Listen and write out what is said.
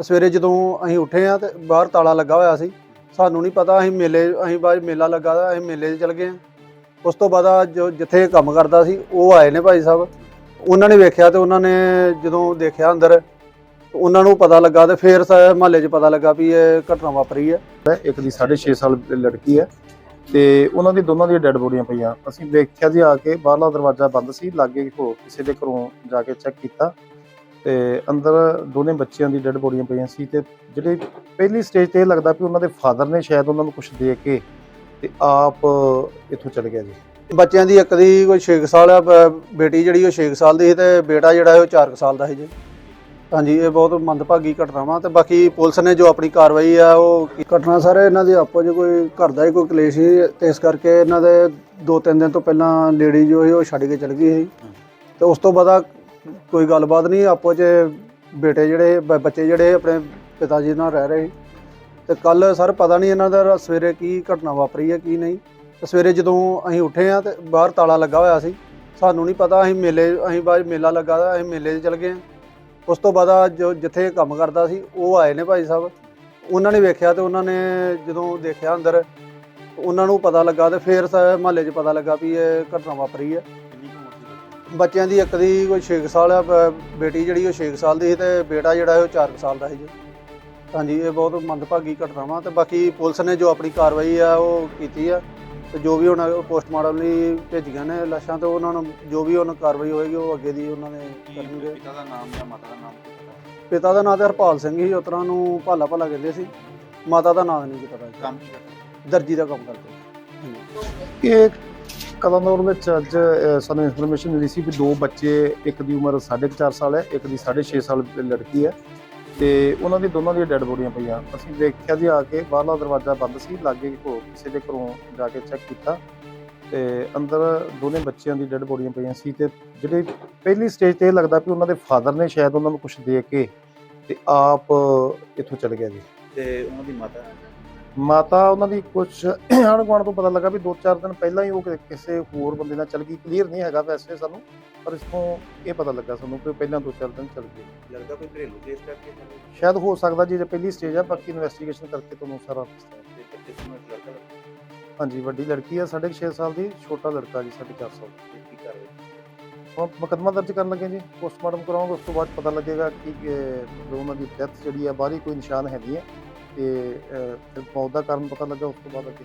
ਤੇ ਸਵੇਰੇ ਜਦੋਂ ਅਸੀਂ ਉੱਠੇ ਆ ਤੇ ਬਾਹਰ ਤਾਲਾ ਲੱਗਾ ਹੋਇਆ ਸੀ, ਸਾਨੂੰ ਨਹੀਂ ਪਤਾ ਅਸੀਂ ਮੇਲੇ, ਅਸੀਂ ਬਾਅਦ ਮੇਲਾ ਲੱਗਾ ਦਾ ਅਸੀਂ ਮੇਲੇ 'ਚ ਚਲ ਗਏ ਆ ਉਸ ਤੋਂ ਬਾਅਦ ਜੋ ਜਿੱਥੇ ਕੰਮ ਕਰਦਾ ਸੀ, ਉਹ ਆਏ ਨੇ ਭਾਈ ਸਾਹਿਬ। ਉਹਨਾਂ ਨੇ ਵੇਖਿਆ ਤੇ ਉਹਨਾਂ ਨੇ ਜਦੋਂ ਦੇਖਿਆ ਅੰਦਰ, ਉਹਨਾਂ ਨੂੰ ਪਤਾ ਲੱਗਾ ਤੇ ਫਿਰ ਮਹੱਲੇ 'ਚ ਪਤਾ ਲੱਗਾ ਵੀ ਇਹ ਘਟਨਾ ਵਾਪਰੀ ਹੈ। ਇੱਕ ਦੀ 6.5 ਸਾਲ ਲੜਕੀ ਹੈ ਤੇ ਉਹਨਾਂ ਦੀ ਦੋਨਾਂ ਦੀਆਂ ਡੈੱਡ ਬੋਡੀਆਂ ਪਈਆਂ। ਅਸੀਂ ਵੇਖਿਆ ਜੀ ਆ ਕੇ, ਬਾਹਰਲਾ ਦਰਵਾਜ਼ਾ ਬੰਦ ਸੀ, ਲਾਗੇ ਹੋ ਕਿਸੇ ਦੇ ਘਰੋਂ ਜਾ ਕੇ ਚੈੱਕ ਕੀਤਾ। ਤੇ ਅੰਦਰ ਦੋਨੇ ਬੱਚਿਆਂ ਦੀ ਡੈੱਡ ਬੋਡੀਆਂ ਪਈਆਂ ਸੀ ਤੇ ਜਿਹੜੇ ਪਹਿਲੀ ਸਟੇਜ ਤੇ ਇਹ ਲੱਗਦਾ ਵੀ ਉਹਨਾਂ ਦੇ ਫਾਦਰ ਨੇ ਸ਼ਾਇਦ ਉਹਨਾਂ ਨੂੰ ਕੁਝ ਦੇ ਕੇ ਤੇ ਆਪ ਇੱਥੋਂ ਚਲੇ ਗਿਆ ਜੀ। ਬੱਚਿਆਂ ਦੀ ਇੱਕ ਦੀ ਕੋਈ 6 ਸਾਲ ਆ ਬ- ਬੇਟੀ ਜਿਹੜੀ ਉਹ 6 ਸਾਲ ਦੀ ਸੀ ਤੇ ਬੇਟਾ ਜਿਹੜਾ ਹੈ ਉਹ 4 ਸਾਲ ਦਾ ਸੀ ਜੀ। ਹਾਂਜੀ ਇਹ ਬਹੁਤ ਮੰਦਭਾਗੀ ਘਟਨਾ ਵਾ ਤੇ ਬਾਕੀ ਪੁਲਿਸ ਨੇ ਜੋ ਆਪਣੀ ਕਾਰਵਾਈ ਆ ਉਹ ਕੀ- ਘਟਨਾ ਸਾਰੇ ਇਹਨਾਂ ਦੇ ਆਪੋ ਚ ਕੋਈ ਘਰ ਦਾ ਹੀ ਕੋਈ ਕਲੇਸ਼ ਸੀ ਤੇ ਇਸ ਕਰਕੇ ਇਹਨਾਂ ਦੇ ਦੋ ਤਿੰਨ ਦਿਨ ਤੋਂ ਪਹਿਲਾਂ ਲੇਡੀ ਜੋ ਸੀ ਉਹ ਛੱਡ ਕੇ ਚਲ ਗਈ ਸੀ। ਤੇ ਉਸ ਤੋਂ ਬਾਅਦ ਕੋਈ ਗੱਲਬਾਤ ਨਹੀਂ, ਆਪੋ ਚ ਬੇਟੇ ਜਿਹੜੇ, ਬ- ਬੱਚੇ ਜਿਹੜੇ ਆਪਣੇ ਪਿਤਾ ਜੀ ਨਾਲ ਰਹਿ ਰਹੇ। ਸੀ ਤੇ ਕੱਲ ਸਰ ਪਤਾ ਨਹੀਂ ਇਹਨਾਂ ਦਾ ਸਵੇਰੇ ਕੀ ਘਟਨਾ ਵਾਪਰੀ ਹੈ, ਕੀ ਨਹੀਂ। ਤੇ ਸਵੇਰੇ ਜਦੋਂ ਅਸੀਂ ਉੱਠੇ ਆ ਤੇ ਬਾਹਰ ਤਾਲਾ ਲੱਗਾ ਹੋਇਆ ਸੀ, ਸਾਨੂੰ ਨਹੀਂ ਪਤਾ ਅਸੀਂ ਮੇਲੇ, ਅਸੀਂ ਬਾਅਦ ਮੇਲਾ ਲੱਗਾ ਦਾ ਅਸੀਂ ਮੇਲੇ 'ਚ ਚਲ ਗਏ ਆ ਉਸ ਤੋਂ ਬਾਅਦ ਆ ਜੋ ਜਿੱਥੇ ਕੰਮ ਕਰਦਾ ਸੀ, ਉਹ ਆਏ ਨੇ ਭਾਈ ਸਾਹਿਬ। ਉਹਨਾਂ ਨੇ ਵੇਖਿਆ ਤੇ ਉਹਨਾਂ ਨੇ ਜਦੋਂ ਦੇਖਿਆ ਅੰਦਰ, ਉਹਨਾਂ ਨੂੰ ਪਤਾ ਲੱਗਾ ਤੇ ਫਿਰ ਮਹੱਲੇ 'ਚ ਪਤਾ ਲੱਗਾ ਵੀ ਇਹ ਘਟਨਾ ਵਾਪਰੀ ਹੈ। ਬੱਚਿਆਂ ਦੀ ਇੱਕ ਦੀ ਕੋਈ 6 ਸਾਲ ਆ ਬ- ਬੇਟੀ ਜਿਹੜੀ ਉਹ 6 ਸਾਲ ਦੀ ਸੀ ਤੇ ਬੇਟਾ ਜਿਹੜਾ ਹੈ ਉਹ 4 ਸਾਲ ਦਾ ਸੀ ਜੀ। ਹਾਂਜੀ ਇਹ ਬਹੁਤ ਮੰਦਭਾਗੀ ਘਟਨਾ ਵਾ ਤੇ ਬਾਕੀ ਪੁਲਿਸ ਨੇ ਜੋ ਆਪਣੀ ਕਾਰਵਾਈ ਆ ਉਹ ਕੀਤੀ ਆ ਤੇ ਜੋ ਵੀ ਹੁਣ ਪੋਸਟਮਾਰਟਮ ਲਈ ਭੇਜੀਆਂ ਨੇ ਲਾਸ਼ਾਂ ਤੇ ਉਹਨਾਂ ਨੂੰ ਜੋ ਵੀ ਉਹਨਾਂ ਕਾਰਵਾਈ ਹੋਏਗੀ ਉਹ ਅੱਗੇ ਦੀ ਉਹਨਾਂ ਨੇ ਕਰਨਗੇ। ਪਿਤਾ ਦਾ ਨਾਮ ਜਾਂ ਮਾਤਾ ਦਾ ਨਾਮ ਕੀ ਪਤਾ? ਪਿਤਾ ਦਾ ਨਾਮ ਤੇ ਹਰਪਾਲ ਸਿੰਘ ਸੀ ਉਤਰਾਂ ਨੂੰ ਭਾਲਾ ਭਾਲਾ ਕਹਿੰਦੇ ਸੀ। ਮਾਤਾ ਦਾ ਨਾਮ ਨਹੀਂ ਪਤਾ ਜੀ। ਕੰਮ ਕੀ ਕਰਦਾ? ਦਰਜੀ ਦਾ ਕੰਮ ਕਰਦੇ। ਇਹ ਕਦਮਦੌਰ ਵਿੱਚ ਅੱਜ ਸਾਨੂੰ ਇਨਫੋਰਮੇਸ਼ਨ ਮਿਲੀ ਸੀ ਵੀ ਦੋ ਬੱਚੇ, ਇੱਕ ਦੀ ਉਮਰ 4.5 ਸਾਲ ਹੈ, ਇੱਕ ਦੀ 6.5 ਸਾਲ ਲੜਕੀ ਹੈ ਤੇ ਉਹਨਾਂ ਦੀ ਦੋਨਾਂ ਦੀਆਂ ਡੈੱਡ ਬੋਡੀਆਂ ਪਈਆਂ। ਅਸੀਂ ਵੇਖਿਆ ਜੀ ਆ ਕੇ ਬਾਹਰਲਾ ਦਰਵਾਜ਼ਾ ਬੰਦ ਸੀ, ਲਾਗੇ ਕਿਸੇ ਦੇ ਘਰੋਂ ਜਾ ਕੇ ਚੈੱਕ ਕੀਤਾ ਤੇ ਅੰਦਰ ਦੋਨੇ ਬੱਚਿਆਂ ਦੀ ਡੈੱਡ ਬੋਡੀਆਂ ਪਈਆਂ ਸੀ ਤੇ ਜਿਹੜੇ ਪਹਿਲੀ ਸਟੇਜ ਤੇ ਇਹ ਲੱਗਦਾ ਵੀ ਉਹਨਾਂ ਦੇ ਫਾਦਰ ਨੇ ਸ਼ਾਇਦ ਉਹਨਾਂ ਨੂੰ ਕੁਝ ਦੇ ਕੇ ਤੇ ਆਪ ਇੱਥੋਂ ਚਲੇ ਗਿਆ ਜੀ। ਤੇ ਉਹਨਾਂ ਦੀ ਮਾਤਾ? ਮਾਤਾ ਉਹਨਾਂ ਦੀ ਕੁਝ ਆਂਢ ਗੁਆਂਢ ਤੋਂ ਪਤਾ ਲੱਗਾ ਵੀ 2-4 ਦਿਨ ਪਹਿਲਾਂ ਹੀ ਉਹ ਕਿ- ਕਿਸੇ ਹੋਰ ਬੰਦੇ ਨਾਲ ਚਲ ਗਈ। ਕਲੀਅਰ ਨਹੀਂ ਹੈਗਾ ਵੈਸੇ ਸਾਨੂੰ ਪਰ ਇਸ ਤੋਂ ਇਹ ਪਤਾ ਲੱਗਾ ਸਾਨੂੰ ਕਿ ਪਹਿਲਾਂ 2-4 ਦਿਨ ਚਲ ਗਈ ਲੱਗਦਾ ਕੋਈ ਘਰੇਲੂ ਕੇਸ ਕਰਕੇ ਸ਼ਾਇਦ ਹੋ ਸਕਦਾ ਜੀ ਜੇ ਪਹਿਲੀ ਸਟੇਜ ਆ ਬਾਕੀ ਇਨਵੈਸਟੀਗੇਸ਼ਨ ਕਰਕੇ ਤੁਹਾਨੂੰ ਸਾਰਾ। ਤੇ ਨੂੰ ਲੱਗਦਾ ਹਾਂਜੀ ਵੱਡੀ ਲੜਕੀ ਆ 6.5 ਸਾਲ ਦੀ ਛੋਟਾ ਲੜਕਾ ਜੀ 4.5 ਸਾਲ ਦਾ। ਕੀ ਕਰ ਰਹੇ? ਹੁਣ ਮੁਕੱਦਮਾ ਦਰਜ ਕਰਨ ਲੱਗੇ ਜੀ ਪੋਸਟਮਾਰਟਮ ਕਰਾਵਾਂਗੇ ਉਸ ਤੋਂ ਬਾਅਦ ਪਤਾ ਲੱਗੇਗਾ ਕਿ ਅਹ, ਜੋ ਉਹਨਾਂ ਦੀ ਡੈਥ ਜਿਹੜੀ ਆ ਬਾਹਰੀ ਕੋਈ ਨਿਸ਼ਾਨ ਹੈ ਨਹੀਂ ਹੈ ਤੇ ਅਹ, ਫਿਰ ਮੌਤ ਦਾ ਕਾਰਨ ਪਤਾ ਲੱਗਾ ਉਸ ਤੋਂ ਬਾਅਦ ਅੱਗੇ?